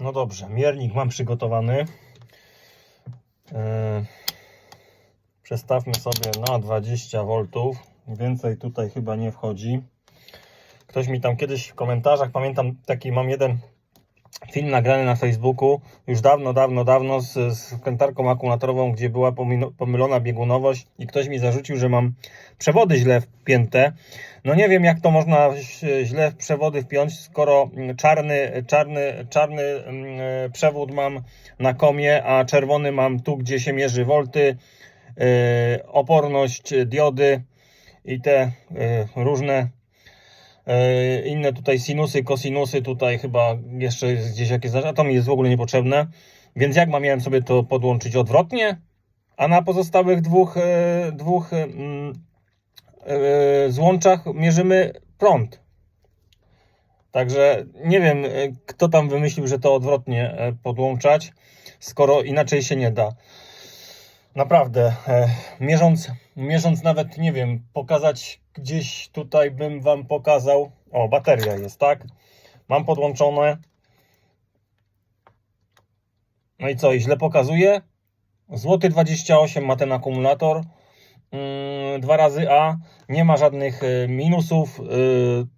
No dobrze, miernik mam przygotowany. Yy, Przestawmy sobie na 20 V. Więcej tutaj chyba nie wchodzi. Ktoś mi tam kiedyś w komentarzach, pamiętam taki mam jeden film nagrany na Facebooku, już dawno, dawno, dawno z, z wkrętarką akumulatorową, gdzie była pomylona biegunowość i ktoś mi zarzucił, że mam przewody źle wpięte. No nie wiem, jak to można źle w przewody wpiąć, skoro mm, czarny, czarny, czarny mm, e, przewód mam na komie, a czerwony mam tu, gdzie się mierzy wolty, e, oporność diody i te e, różne inne tutaj sinusy, kosinusy, tutaj chyba jeszcze jest gdzieś jakieś, a to mi jest w ogóle niepotrzebne. Więc jak miałem sobie to podłączyć odwrotnie, a na pozostałych dwóch, e, dwóch e, mm, e, złączach mierzymy prąd. Także nie wiem, e, kto tam wymyślił, że to odwrotnie e, podłączać, skoro inaczej się nie da. Naprawdę, e, mierząc, mierząc nawet, nie wiem, pokazać gdzieś tutaj bym Wam pokazał. O, bateria jest, tak? Mam podłączone. No i co, i źle pokazuje? Złoty 28 ma ten akumulator. Yy, dwa razy A, nie ma żadnych y, minusów, y,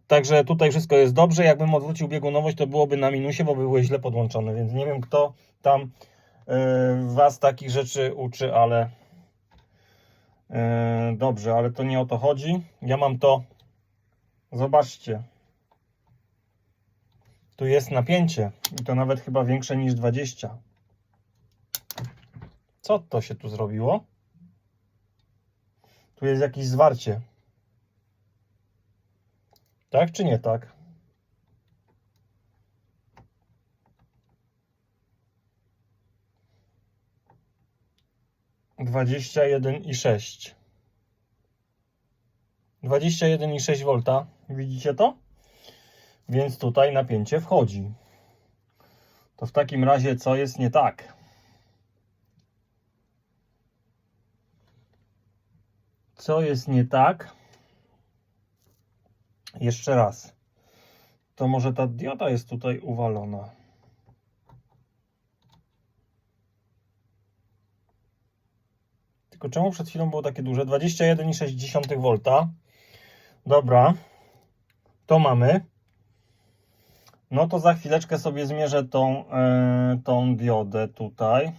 także tutaj wszystko jest dobrze. Jakbym odwrócił biegunowość, to byłoby na minusie, bo były źle podłączone, więc nie wiem kto tam Was takich rzeczy uczy, ale y, dobrze, ale to nie o to chodzi. Ja mam to, zobaczcie, tu jest napięcie i to nawet chyba większe niż 20. Co to się tu zrobiło? Tu jest jakieś zwarcie. Tak czy nie tak? Dwadzieścia jeden i sześć. Dwadzieścia jeden i sześć volta. Widzicie to? Więc tutaj napięcie wchodzi. To w takim razie co jest nie tak? Co jest nie tak? Jeszcze raz. To może ta dioda jest tutaj uwalona. Tylko czemu przed chwilą było takie duże? 21,6 V. Dobra. To mamy. No to za chwileczkę sobie zmierzę tą, e, tą diodę tutaj.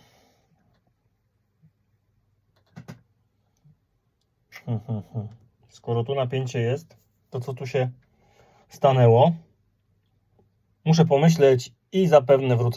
Hmm, hmm, hmm. Skoro tu napięcie jest, to co tu się stanęło? Muszę pomyśleć i zapewne wrócę.